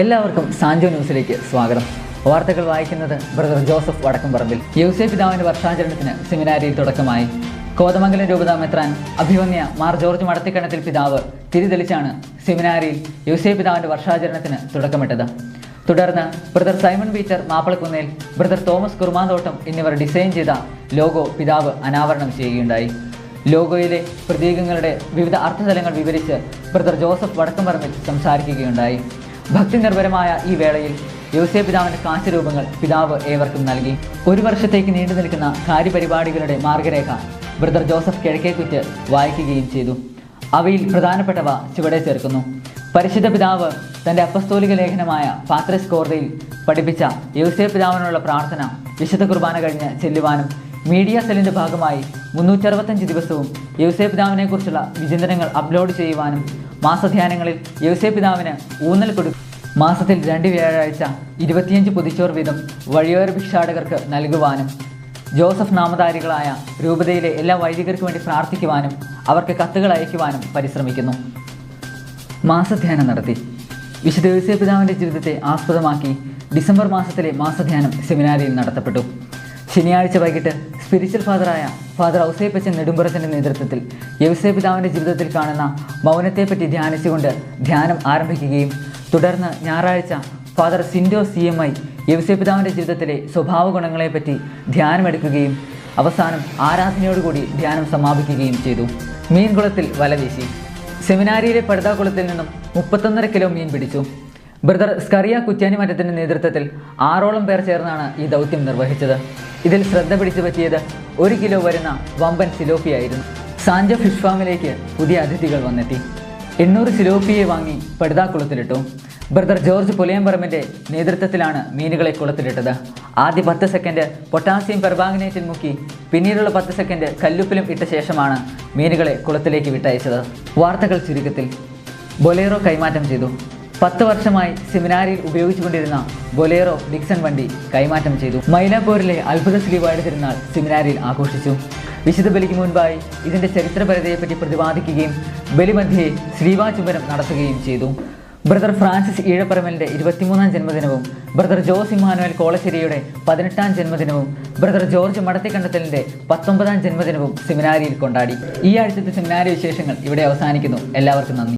എല്ലാവർക്കും സാഞ്ചോ ന്യൂസിലേക്ക് സ്വാഗതം. വാർത്തകൾ വായിക്കുന്നത് ബ്രദർ ജോസഫ് വടക്കംപറമ്പിൽ. യൗസേ പിതാവിന്റെ വർഷാചരണത്തിന് സെമിനാരിയിൽ തുടക്കമായി. കോതമംഗലം രൂപതാ മെത്രാൻ അഭിമന്യ മാർ ജോർജ് മടത്തിക്കണത്തിൽ പിതാവ് തിരിതെളിച്ചാണ് സെമിനാരിയിൽ യൗസേ പിതാവിന്റെ വർഷാചരണത്തിന് തുടക്കമിട്ടത്. തുടർന്ന് brother Simon Peter Mappilakunnel brother Thomas Kurmanthottam എന്നിവർ ഡിസൈൻ ചെയ്ത ലോഗോ പിതാവ് അനാവരണം ചെയ്യുകയുണ്ടായി. ലോഗോയിലെ പ്രതീകങ്ങളുടെ വിവിധ അർത്ഥതലങ്ങൾ വിവരിച്ച് ബ്രദർ ജോസഫ് വടക്കംപറമ്പിൽ സംസാരിക്കുകയുണ്ടായി. ഭക്തി നിർഭരമായ ഈ വേളയിൽ യോസേ പിതാവിന്റെ കാശരൂപങ്ങൾ പിതാവ് ഏവർക്കും നൽകി. ഒരു വർഷത്തേക്ക് നീണ്ടു നിൽക്കുന്ന കാര്യപരിപാടികളുടെ മാർഗരേഖ ബ്രദർ ജോസഫ് കിഴക്കേക്കുറ്റ് വായിക്കുകയും ചെയ്തു. അവയിൽ പ്രധാനപ്പെട്ടവ ചുവടെ ചേർക്കുന്നു. പരിശുദ്ധ പിതാവ് തന്റെ അപ്പസ്തോലിക ലേഖനമായ പാത്രസ് കോർദയിൽ പഠിപ്പിച്ച യോസേ പിതാവിനുള്ള പ്രാർത്ഥന വിശുദ്ധ കുർബാന കഴിഞ്ഞ് ചെല്ലുവാനും മീഡിയ സെല്ലിന്റെ ഭാഗമായി മുന്നൂറ്ററുപത്തഞ്ച് ദിവസവും യോസേ പിതാവിനെക്കുറിച്ചുള്ള വിചിന്തനങ്ങൾ അപ്ലോഡ് ചെയ്യുവാനും മാസധ്യാനങ്ങളിൽ യോസേ പിതാവിന് ഊന്നൽ കൊടുക്കും മാസത്തിൽ രണ്ട് വ്യാഴാഴ്ച ഇരുപത്തിയഞ്ച് പുതിച്ചോർ വീതം വഴിയോര ഭിക്ഷാടകർക്ക് നൽകുവാനും ജോസഫ് നാമധാരികളായ രൂപതയിലെ എല്ലാ വൈദികർക്കു വേണ്ടി പ്രാർത്ഥിക്കുവാനും അവർക്ക് കത്തുകൾ അയക്കുവാനും പരിശ്രമിക്കുന്നു. മാസധ്യാനം നടത്തി. വിശുദ്ധ യോസേ പിതാവിന്റെ ജീവിതത്തെ ആസ്പദമാക്കി ഡിസംബർ മാസത്തിലെ മാസധ്യാനം സെമിനാരിയിൽ നടത്തപ്പെട്ടു. ശനിയാഴ്ച വൈകിട്ട് സ്പിരിച്വൽ ഫാദറായ ഫാദർ ഔസേപ്പച്ചൻ നെടുമ്പുറത്തിന്റെ നേതൃത്വത്തിൽ യവസേ പിതാവിന്റെ ജീവിതത്തിൽ കാണുന്ന മൗനത്തെപ്പറ്റി ധ്യാനിച്ചുകൊണ്ട് ധ്യാനം ആരംഭിക്കുകയും തുടർന്ന് ഞായറാഴ്ച father Sindo C M I യവസേ പിതാവിന്റെ ജീവിതത്തിലെ സ്വഭാവ ഗുണങ്ങളെപ്പറ്റി ധ്യാനമെടുക്കുകയും അവസാനം ആരാധനയോടുകൂടി ധ്യാനം സമാപിക്കുകയും ചെയ്തു. മീൻകുളത്തിൽ വലവീശി. സെമിനാരിയിലെ പടുതാക്കുളത്തിൽ നിന്നും മുപ്പത്തൊന്നര കിലോ മീൻ പിടിച്ചു. ബ്രദർ സ്കറിയ കുറ്റ്യാനി മറ്റത്തിന്റെ നേതൃത്വത്തിൽ ആറോളം പേർ ചേർന്നാണ് ഈ ദൗത്യം നിർവഹിച്ചത്. ഇതിൽ ശ്രദ്ധ പിടിച്ചു പറ്റിയത് ഒരു കിലോ വരുന്ന വമ്പൻ സിലോപ്പിയായിരുന്നു. സാഞ്ച ഫിഷ് ഫാമിലേക്ക് പുതിയ അതിഥികൾ വന്നെത്തി. എണ്ണൂറ് സിലോപ്പിയെ വാങ്ങി പടുതാക്കുളത്തിലിട്ടു. ബ്രദർ ജോർജ് പുലയമ്പറമ്പിന്റെ നേതൃത്വത്തിലാണ് മീനുകളെ കുളത്തിലിട്ടത്. ആദ്യ പത്ത് സെക്കൻഡ് പൊട്ടാസ്യം പെർബാഗ്നേറ്റിൽ മുക്കി പിന്നീടുള്ള പത്ത് സെക്കൻഡ് കല്ലുപ്പിലും ഇട്ട ശേഷമാണ് മീനുകളെ കുളത്തിലേക്ക് വിട്ടയച്ചത്. വാർത്തകൾ ചുരുക്കത്തിൽ. ബൊലേറോ കൈമാറ്റം ചെയ്തു. പത്ത് വർഷമായി സെമിനാരിയിൽ ഉപയോഗിച്ചുകൊണ്ടിരുന്ന ബൊലേറോ ഡിക്സൺ വണ്ടി കൈമാറ്റം ചെയ്തു. മൈലാപ്പൂരിലെ അത്ഭുത സ്ലീവായുടെ തിരുനാൾ സെമിനാരിയിൽ ആഘോഷിച്ചു. വിശുദ്ധ ബലിക്ക് മുൻപായി ഇതിന്റെ ചരിത്രപരതയെപ്പറ്റി പ്രതിപാദിക്കുകയും ബലിമധ്യയെ ശ്രീവാചുംബനം നടത്തുകയും ചെയ്തു. ബ്രദർ ഫ്രാൻസിസ് ഈഴപ്പറമലിന്റെ ഇരുപത്തിമൂന്നാം ജന്മദിനവും ബ്രദർ ജോസ് ഇമ്മാനുവൽ കോളശ്ശേരിയുടെ പതിനെട്ടാം ജന്മദിനവും ബ്രദർ ജോർജ് മടത്തിക്കണ്ടത്തലിന്റെ പത്തൊമ്പതാം ജന്മദിനവും സെമിനാരിയിൽ കൊണ്ടാടി. ഈ ആഴ്ചത്തെ സെമിനാരി വിശേഷങ്ങൾ ഇവിടെ അവസാനിക്കുന്നു. എല്ലാവർക്കും നന്ദി.